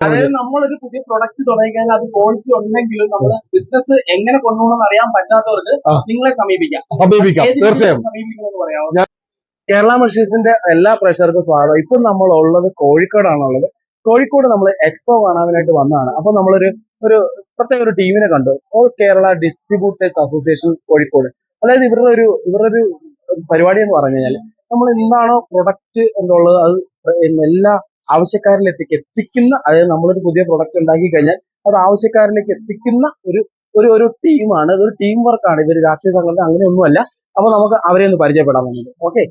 അതായത് നമ്മളൊരു പുതിയ പ്രൊഡക്റ്റ് തുടങ്ങിക്കഴിഞ്ഞാൽ അത് ക്വാളിറ്റി ഉണ്ടെങ്കിലും നമ്മൾ ബിസിനസ് എങ്ങനെ കൊണ്ടുപോകണമെന്ന് അറിയാൻ പറ്റാത്തവർക്ക് നിങ്ങളെ സമീപിക്കാം. സമീപിക്കാം. തീർച്ചയായും. സമീപിക്കണമെന്ന് പറയാമോ കേരള മെഷീൻസിന്റെ എല്ലാ പ്രഷർക്കും സ്വാഗതം. ഇപ്പൊ നമ്മൾ ഉള്ളത് കോഴിക്കോടാണുള്ളത്. കോഴിക്കോട് നമ്മൾ എക്സ്പോ കാണാനായിട്ട് വന്നതാണ്. അപ്പൊ നമ്മളൊരു ഒരു പ്രത്യേക ഒരു ടീമിനെ കണ്ടു. All Kerala distributors association Kozhikode. അതായത് ഇവരുടെ ഒരു ഇവരുടെ ഒരു പരിപാടി എന്ന് പറഞ്ഞു കഴിഞ്ഞാൽ നമ്മൾ എന്താണോ പ്രൊഡക്റ്റ് എന്നുള്ളത് അത് എല്ലാ ആവശ്യക്കാരിലേക്ക് എത്തിക്കുന്ന അതായത് നമ്മളൊരു പുതിയ പ്രൊഡക്റ്റ് ഉണ്ടാക്കി കഴിഞ്ഞാൽ അത് ആവശ്യക്കാരിലേക്ക് എത്തിക്കുന്ന ഒരു ഒരു ഒരു ടീമാണ് ഒരു ടീം വർക്കാണ് ഇവർ രാഷ്ട്രീയ സംഘടന അങ്ങനെയൊന്നുമല്ല അപ്പൊ നമുക്ക് അവരെ ഒന്ന് പരിചയപ്പെടാൻ വന്നത് ഓക്കെ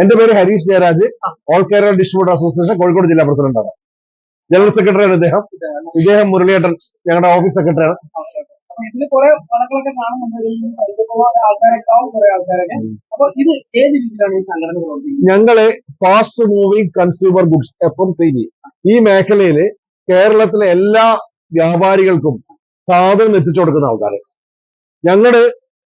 എന്റെ പേര് Harish Jayaraj. All Kerala distributor association Kozhikode ജില്ലാ പ്രസിഡന്റാണ്. ജനറൽ സെക്രട്ടറിയാണ് അദ്ദേഹം ഇദ്ദേഹം. മുരളിയേട്ടൻ ഞങ്ങളുടെ ഓഫീസ് സെക്രട്ടറിയാണ് ഇതിൽ കുറെ പണങ്ങളൊക്കെ കാണുന്നുണ്ട്. ഇതിൽ നിന്ന് പരിചയപ്പെടാത്ത ആൾക്കാരൊക്കെ കുറെ ആൾക്കാരൊക്കെ. അപ്പൊ ഇത് ഏത് രീതിയിലാണ് ഈ സംഘടന പ്രവർത്തിക്കുന്നത്? ഞങ്ങൾ fast moving consumer goods F M C G ഈ മേഖലയിൽ കേരളത്തിലെ എല്ലാ വ്യാപാരികൾക്കും സാധനം എത്തിച്ചു കൊടുക്കുന്ന ആൾക്കാർ ഞങ്ങൾ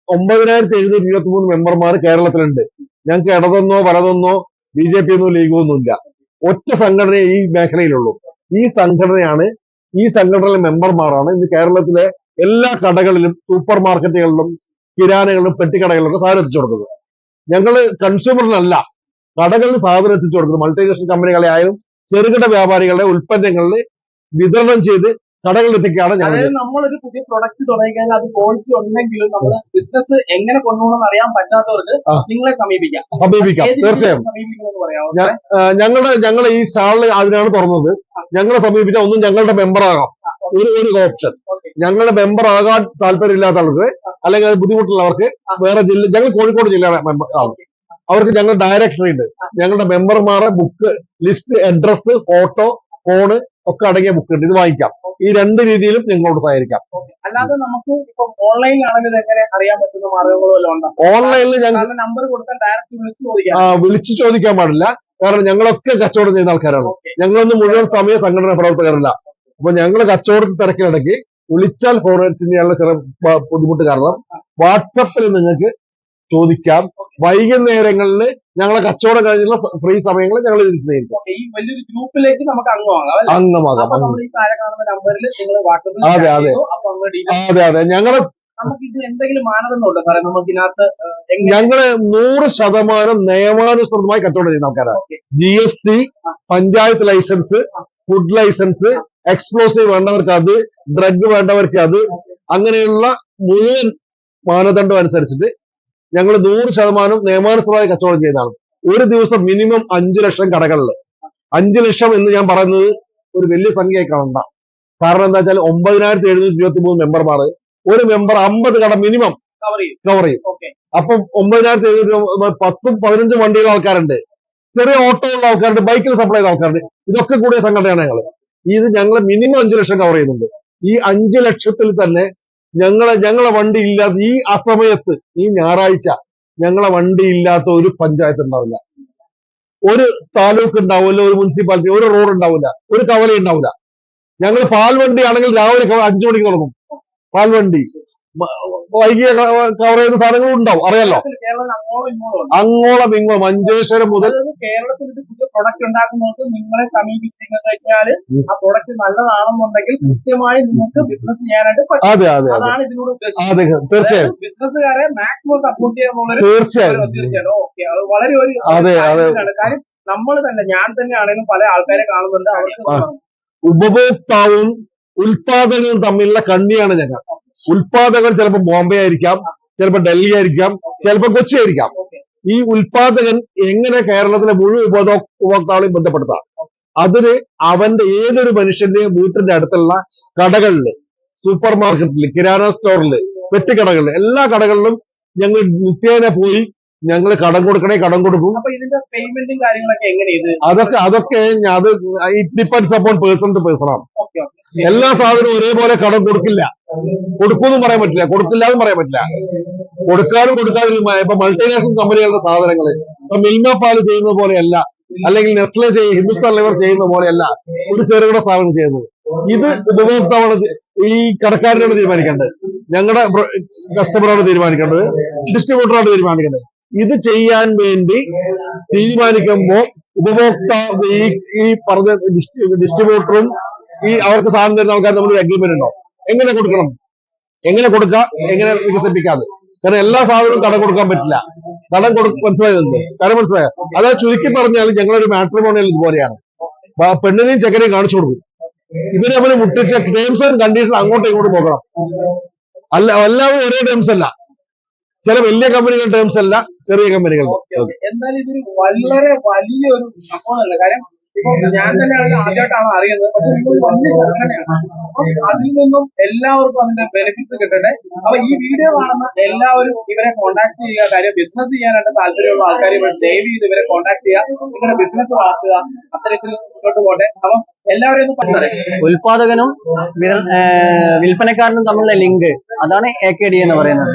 ഒമ്പതിനായിരത്തി എഴുന്നൂറ്റി ഇരുപത്തി മൂന്ന് മെമ്പർമാർ കേരളത്തിലുണ്ട്. ഞങ്ങൾക്ക് ഇടതൊന്നോ വലതൊന്നോ ബി ജെ പി എന്നോ ലീഗോ ഒന്നും ഇല്ല ഒറ്റ സംഘടനയെ ഈ മേഖലയിലുള്ളൂ. ഈ സംഘടനയാണ് ഈ സംഘടനയിലെ മെമ്പർമാരാണ് ഇന്ന് കേരളത്തിലെ എല്ലാ കടകളിലും സൂപ്പർ മാർക്കറ്റുകളിലും കിരാനകളിലും പെട്ടിക്കടകളിലും സാധനം എത്തിച്ചു കൊടുക്കുന്നത്. ഞങ്ങൾ കൺസ്യൂമറിനല്ല കടകളിൽ സാധനം എത്തിച്ചു കൊടുക്കുന്നത്. മൾട്ടിനാഷണൽ കമ്പനികളെ ആയാലും ചെറുകിട വ്യാപാരികളുടെ ഉൽപ്പന്നങ്ങളിൽ വിതരണം ചെയ്ത് കടകളിൽ എത്തിക്കുകയാണ് ഞങ്ങൾ. നമ്മളൊരു പുതിയ പ്രൊഡക്റ്റ് തുടങ്ങിയാൽ അത് ക്വാളിറ്റി ഉണ്ടെങ്കിലും നമ്മൾ ബിസിനസ് എങ്ങനെ കൊണ്ടുപോകണമെന്ന് അറിയാൻ പറ്റാത്തവർക്ക് നിങ്ങളെ സമീപിക്കാം. സമീപിക്കാം. തീർച്ചയായും. ഞങ്ങളുടെ ഞങ്ങൾ ഈ സ്റ്റാളിൽ അതിനാണ് തുറന്നത്. ഞങ്ങളെ സമീപിച്ചാൽ ഒന്നും ഞങ്ങളുടെ മെമ്പർ ആകാം. ഒരു ഒരു ഓപ്ഷൻ ഞങ്ങളുടെ മെമ്പർ ആകാൻ താല്പര്യമില്ലാത്ത ആൾക്ക് അല്ലെങ്കിൽ അത് ബുദ്ധിമുട്ടുള്ളവർക്ക് വേറെ ജില്ല ഞങ്ങൾ കോഴിക്കോട് ജില്ലയുടെ മെമ്പർ ആവും അവർക്ക് ഞങ്ങൾ ഡയറക്ടറി ഉണ്ട്. ഞങ്ങളുടെ മെമ്പർമാരെ book list address photo phone ഒക്കെ അടങ്ങിയ ബുക്ക് ഉണ്ട്. ഇത് വാങ്ങിക്കാം. ഈ രണ്ട് രീതിയിലും ഞങ്ങളോട് സഹകരിക്കാം. അല്ലാതെ നമുക്ക് ഇപ്പൊ ഓൺലൈനിൽ ആണെങ്കിൽ എങ്ങനെ അറിയാൻ പറ്റുന്ന മാർഗങ്ങളും ഓൺലൈനിൽ ഞങ്ങൾ നമ്പർ കൊടുത്താൽ ഡയറക്റ്റ് വിളിച്ച് ചോദിക്കാം. വിളിച്ചു ചോദിക്കാൻ പാടില്ല. കാരണം ഞങ്ങളൊക്കെ കച്ചവടം ചെയ്യുന്ന ആൾക്കാരാണ്. ഞങ്ങളൊന്നും മുഴുവൻ സമയ സംഘടന പ്രവർത്തകരല്ല. അപ്പൊ ഞങ്ങൾ കച്ചവടത്തിൽ തിരക്കിലിടയ്ക്ക് വിളിച്ചാൽ ഫോർവേഡ് ചെയ്യാനുള്ള ചില ബുദ്ധിമുട്ട് കാരണം വാട്സപ്പിൽ നിങ്ങൾക്ക് ചോദിക്കാം. വൈകുന്നേരങ്ങളിൽ ഞങ്ങളെ കച്ചവടം കഴിഞ്ഞുള്ള ഫ്രീ സമയങ്ങളിൽ ഞങ്ങൾ തിരിച്ചു നേരിക്കാം വലിയൊരു ഗ്രൂപ്പിലേക്ക് നമുക്ക് അംഗമാകാം അതെ, അതെ. അതെ അതെ. ഞങ്ങൾ ഞങ്ങൾ നൂറ് ശതമാനം നിയമാനുസൃതമായി കച്ചവടം ചെയ്യുന്ന ആൾക്കാരാണ് G S T panchayat license food license explosive വേണ്ടവർക്ക് അത് ഡ്രഗ് വേണ്ടവർക്ക് അത് അങ്ങനെയുള്ള മുഴുവൻ മാനദണ്ഡം അനുസരിച്ചിട്ട് ഞങ്ങൾ നൂറ് ശതമാനം നിയമാനുസൃതമായി കച്ചവടം ചെയ്യുന്നതാണ് ഒരു ദിവസം മിനിമം അഞ്ചു ലക്ഷം കടകളിൽ അഞ്ചു ലക്ഷം എന്ന് ഞാൻ പറയുന്നത് ഒരു വലിയ സംഖ്യയായി കാണണ്ട. കാരണം എന്താ വെച്ചാൽ ഒമ്പതിനായിരത്തി എഴുന്നൂറ്റി ഇരുപത്തി മൂന്ന് മെമ്പർമാർ ഒരു മെമ്പർ അമ്പത് കട മിനിമം കവർ ചെയ്യും. അപ്പം ഒമ്പതിനായിരത്തി എഴുന്നൂറ്റി പത്തും പതിനഞ്ചും വണ്ടിയുള്ള ആൾക്കാരുണ്ട്. ചെറിയ ഓട്ടോ ഉള്ള ആൾക്കാരുണ്ട് ബൈക്കിൽ സപ്ലൈ ചെയ്യുന്ന ആൾക്കാരുണ്ട്. ഇതൊക്കെ കൂടിയ സംഘടനയാണ് ഞങ്ങൾ ഇത് ഞങ്ങൾ മിനിമം അഞ്ചു ലക്ഷം കവർ ചെയ്യുന്നുണ്ട്. ഈ അഞ്ചു ലക്ഷത്തിൽ തന്നെ ഞങ്ങളെ ഞങ്ങളെ വണ്ടി ഇല്ലാത്ത ഈ അസമയത്ത് ഈ ഞായറാഴ്ച ഞങ്ങളെ വണ്ടി ഇല്ലാത്ത ഒരു പഞ്ചായത്ത് ഉണ്ടാവില്ല. ഒരു താലൂക്ക് ഉണ്ടാവില്ല ഒരു മുനിസിപ്പാലിറ്റി ഒരു റോഡ് ഉണ്ടാവില്ല ഒരു കവല ഉണ്ടാവില്ല ഞങ്ങൾ പാൽവണ്ടി ആണെങ്കിൽ രാവിലെ അഞ്ചു മണിക്ക് തുടങ്ങും പാൽവണ്ടി വൈകിയ കവർ ചെയ്യുന്ന സാധനങ്ങൾ ഉണ്ടാവും. അറിയാലോ? അങ്ങോളം ഇങ്ങോളം. മഞ്ചേശ്വരം മുതൽ കേരളത്തിൽ പ്രൊഡക്റ്റ് ഉണ്ടാക്കുന്നവർക്ക് നിങ്ങളെ കഴിഞ്ഞാൽ ആ പ്രൊഡക്റ്റ് നല്ലതാണെന്നുണ്ടെങ്കിൽ കൃത്യമായി നിങ്ങൾക്ക് ബിസിനസ് ചെയ്യാനായിട്ട് പറ്റും. അതാണ് തീർച്ചയായും. ബിസിനസ്സുകാരെ മാക്സിമം സപ്പോർട്ട് തീർച്ചയായും. ഓക്കെ അത് വളരെ ഒരു. കാര്യം നമ്മൾ തന്നെ ഞാൻ തന്നെ ആണെങ്കിലും പല ആൾക്കാരെ കാണുന്നുണ്ട്. അവർക്ക്. ഉപഭോക്താവും ഉൽപാദകനും തമ്മിലുള്ള കണ്ണിയാണ് ഞങ്ങൾ. ഉൽപാദകൻ ചിലപ്പോൾ ബോംബെ ആയിരിക്കാം ചിലപ്പോൾ ഡൽഹി ആയിരിക്കാം ചിലപ്പോൾ കൊച്ചി ആയിരിക്കാം. ഈ ഉൽപാദകൻ എങ്ങനെ കേരളത്തിലെ മുഴുവൻ ഉപഭോക്താവളെയും ഉപഭോക്താക്കളെയും ബന്ധപ്പെടുത്താം? അതിന് അവന്റെ ഏതൊരു മനുഷ്യന്റെയും വീട്ടിന്റെ അടുത്തുള്ള കടകളിൽ സൂപ്പർ മാർക്കറ്റിൽ കിരാന സ്റ്റോറിൽ പെട്ടിക്കടകളിൽ എല്ലാ കടകളിലും ഞങ്ങൾ നിത്യേന പോയി ഞങ്ങൾ കടം കൊടുക്കണേ കടം കൊടുക്കും. അതൊക്കെ അതൊക്കെ അത് it depends upon person to person ആണ്. എല്ലാ സാധനവും ഒരേപോലെ കടം കൊടുക്കില്ല. കൊടുക്കുമെന്നും പറയാൻ പറ്റില്ല. കൊടുക്കില്ല എന്നും പറയാൻ പറ്റില്ല. കൊടുക്കാനും കൊടുക്കാതിരുന്ന ഇപ്പൊ മൾട്ടിനാഷണൽ കമ്പനികളുടെ സാധനങ്ങൾ ഇപ്പൊ മിൽമ പാൽ ചെയ്യുന്ന പോലെയല്ല. അല്ലെങ്കിൽ നെസ്ലെ ചെയ്യും ഹിന്ദുസ്ഥാൻ ലെവർ ചെയ്യുന്ന പോലെയല്ല ഒരു ചെറുകിട സ്ഥാപനം ചെയ്യുന്നത്. ഇത് ഉപഭോക്താവാണ് ഈ കടക്കാരനാണ് തീരുമാനിക്കേണ്ടത്. ഞങ്ങളുടെ കസ്റ്റമറാണ് തീരുമാനിക്കേണ്ടത്. ഡിസ്ട്രിബ്യൂട്ടറാണ് തീരുമാനിക്കേണ്ടത്. ഇത് ചെയ്യാൻ വേണ്ടി തീരുമാനിക്കുമ്പോൾ ഉപഭോക്താവ് ഈ ഈ പറഞ്ഞ ഡിസ്ട്രിബ്യൂട്ടറും ഈ അവർക്ക് സാധനം തരുന്ന ആൾക്കാർ നമ്മൾ അഗ്രിമെന്റ് ഉണ്ടോ? എങ്ങനെ കൊടുക്കണം? എങ്ങനെ കൊടുക്കാം? എങ്ങനെ വികസിപ്പിക്കാതെ കാരണം എല്ലാ സാധനവും കടം കൊടുക്കാൻ പറ്റില്ല. കടം കൊടുക്ക മനസ്സിലായത് കാര്യം മനസ്സിലായ? അതായത് ചുരുക്കി പറഞ്ഞാൽ ഞങ്ങളൊരു മാട്രിമോണിയൽ ഇതുപോലെയാണ്. പെണ്ണിനെയും ചെക്കനെയും കാണിച്ചു കൊടുക്കും. ഇവർ നമ്മൾ മുട്ടിച്ച ടേംസ് ആൻഡ് കണ്ടീഷൻ അങ്ങോട്ടും ഇങ്ങോട്ടും പോകണം അല്ല എല്ലാവരും ഒരേ ടേംസ് അല്ല. ചില വലിയ കമ്പനികളുടെ ടേംസ് അല്ല ചെറിയ കമ്പനികളുടെ എന്നാൽ ഇതൊരു വളരെ വലിയൊരു സംഭവമാണ് കാര്യം ഞാൻ തന്നെയാണ് ആദ്യമായിട്ടാണ് അറിയുന്നത്. പക്ഷെ വലിയ സംഘടനയാണ് അതിൽ നിന്നും എല്ലാവർക്കും അതിന്റെ ബെനിഫിറ്റ്സ് കിട്ടട്ടെ അപ്പൊ ഈ വീഡിയോ കാണുന്ന എല്ലാവരും ഇവരെ കോൺടാക്ട് ചെയ്യുക കാര്യം ബിസിനസ് ചെയ്യാനായിട്ട് താല്പര്യമുള്ള ആൾക്കാർ ഇവർ ദയവ് ചെയ്ത് ഇവരെ കോൺടാക്ട് ചെയ്യുക ഇവരുടെ ബിസിനസ് വളർത്തുക അത്തരത്തിൽ മുന്നോട്ട് പോട്ടെ അപ്പം എല്ലാവരും ഉൽപാദകനും വിൽപ്പനക്കാരനും തമ്മിലുള്ള ലിങ്ക് അതാണ് എ കെ ഡി എന്ന് പറയുന്നത്.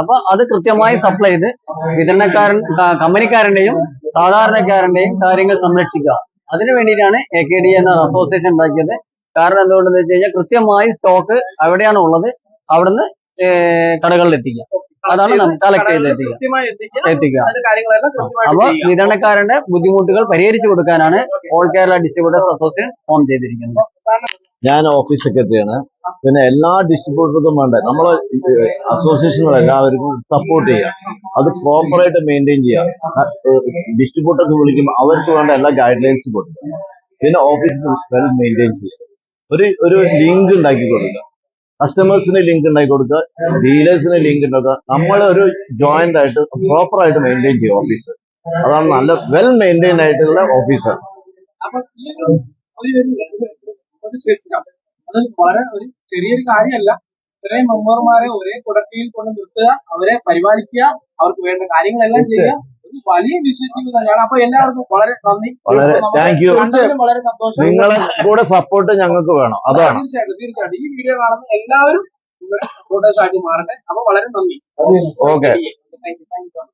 അപ്പൊ അത് കൃത്യമായി സപ്ലൈ ചെയ്ത് വിതരണക്കാരൻ കമ്പനിക്കാരന്റെയും സാധാരണക്കാരന്റെയും കാര്യങ്ങൾ സംരക്ഷിക്കുക. അതിനു വേണ്ടിയിട്ടാണ് എ കെ ഡി എന്ന അസോസിയേഷൻ ഉണ്ടാക്കിയത്. കാരണം എന്തുകൊണ്ടെന്ന് വെച്ച് കഴിഞ്ഞാൽ കൃത്യമായി സ്റ്റോക്ക് അവിടെയാണ് ഉള്ളത്. അവിടുന്ന് കടകളിൽ എത്തിക്കുക അതാണ് നമ്മൾ കളക്ട് ചെയ്ത് എത്തിക്കുക. എത്തിക്കുക. എത്തിക്കുക. അതിന്റെ കാര്യങ്ങളെല്ലാം കൃത്യമായിട്ട് അപ്പൊ വിതരണക്കാരന്റെ ബുദ്ധിമുട്ടുകൾ പരിഹരിച്ചു കൊടുക്കാനാണ് all Kerala distributors association form ചെയ്തിരിക്കുന്നത്. ഞാൻ ഓഫീസ് സെക്രട്ടറിയാണ് പിന്നെ എല്ലാ ഡിസ്ട്രിബ്യൂട്ടർക്കും വേണ്ട നമ്മളെ അസോസിയേഷനുകൾ എല്ലാവർക്കും സപ്പോർട്ട് ചെയ്യാം അത് പ്രോപ്പറായിട്ട് മെയിന്റെയിൻ ചെയ്യാം ഡിസ്ട്രിബ്യൂട്ടേഴ്സ് വിളിക്കുമ്പോൾ അവർക്ക് വേണ്ട എല്ലാ ഗൈഡ് ലൈൻസ് കൊടുക്കുക പിന്നെ ഓഫീസിൽ വെൽ മെയിന്റെയിൻ ചെയ്യുക ഒരു ഒരു ലിങ്ക് ഉണ്ടാക്കി കൊടുക്കുക കസ്റ്റമേഴ്സിന് ലിങ്ക് ഉണ്ടാക്കി കൊടുക്കുക ഡീലേഴ്സിന് ലിങ്ക് ഉണ്ടാക്കുക നമ്മൾ ഒരു ജോയിന്റ് ആയിട്ട് പ്രോപ്പറായിട്ട് മെയിന്റെയിൻ ചെയ്യുക ഓഫീസ് അതാണ് നല്ല വെൽ മെയിന്റെയിൻ ആയിട്ടുള്ള ഓഫീസർ അപ്പൊ ഈ ഒരു ഒരു ഒരു- ഒരു സിസ്റ്റം അത് വളരെ ഒരു ചെറിയൊരു കാര്യമല്ല. ഇത്രയും മെമ്പർമാരെ ഒരേ കുടക്കീഴിൽ കൊണ്ട് നിർത്തുക അവരെ പരിപാലിക്കുക അവർക്ക് വേണ്ട കാര്യങ്ങളെല്ലാം ചെയ്യുക. ഒരു വലിയ ഇനിഷ്യേറ്റീവ് തന്നെയാണ്. അപ്പൊ എല്ലാവർക്കും വളരെ നന്ദി. വളരെ സന്തോഷം. നിങ്ങളെ കൂടെ സപ്പോർട്ട് ഞങ്ങൾക്ക് വേണം. അതാണ്. തീർച്ചയായിട്ടും തീർച്ചയായിട്ടും. ഈ വീഡിയോ കാണുന്ന എല്ലാവരും സപ്പോർട്ടേഴ്സ് മാറട്ടെ. അപ്പൊ വളരെ നന്ദി. Okay thank you thank you so much